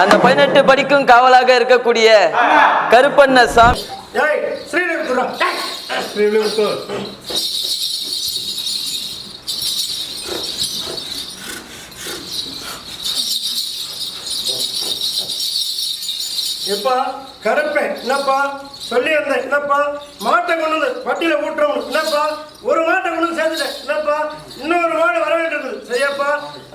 அந்த பதினெட்டு படிக்கும் காவலாக இருக்கக்கூடிய கருப்பண்ண சாமி. எப்பா கருப்பேன் என்னப்பா? சொல்லி வந்தேன் என்னப்பா? மாட்டை கொண்டு வந்து வட்டியில ஊட்டுறோம் என்னப்பா? ஒரு மாட்டை கொண்டு வந்து சேர்த்துட்டேன்.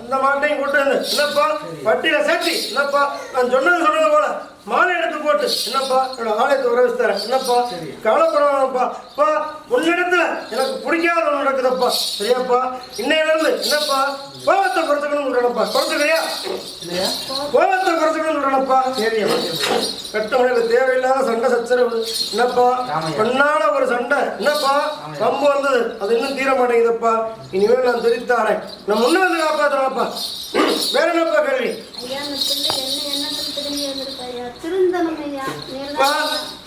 அந்த மாட்டையும் கூட்டு வந்து என்னப்பா? வட்டியில சேர்த்தி. என்னப்பா? நான் சொன்னது சொன்னது போல. மாலை எடுத்து போட்டு. என்னப்பா? என்னோட ஆலயத்தை உறவு தரேன் என்னப்பா? கவலைப்படாமப்பா அப்பா உன்னிடத்துல எனக்கு பிடிக்காத ஒண்ணு நடக்குதப்பா. சரியாப்பா? இன்னையில இருந்து என்னப்பா? கோபத்தை குறைச்சுக்கணும் சொல்றேன்ப்பா. குறைச்சுக்கிறியா? கோபத்தை குறைச்சுக்கணும் சொல்றேன்ப்பா. கட்ட மணியில தேவையில்லாத சண்டை சச்சரவு. என்னப்பா? பெண்ணான ஒரு சண்டை. என்னப்பா? கம்பு வந்தது. அது இன்னும் தீர மாட்டேங்குதப்பா இனிமேல் நான் தெரிவித்தாரேன் நான் முன்ன காப்பாத்துறேன்ப்பா வேற என்னப்பா கேள்வி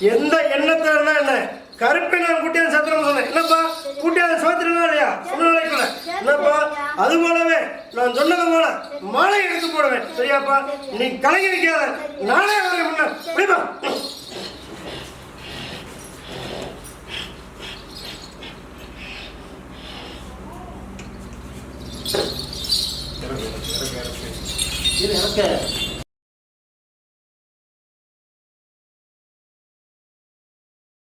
எந்த எண்ணத்துல இருந்தா என்ன? கருப்பை நான் குட்டியான் சத்திரம் சொன்னேன். என்னப்பா? குட்டியான் சோத்திரனா இல்லையா? சொன்னால என்னப்பா? அது போலவே நான் சொன்னது போல மாலை எடுத்து போடுவேன். சரியாப்பா? நீ கலங்கி நிற்காத நானே வரேன் முன்ன இது எனக்கு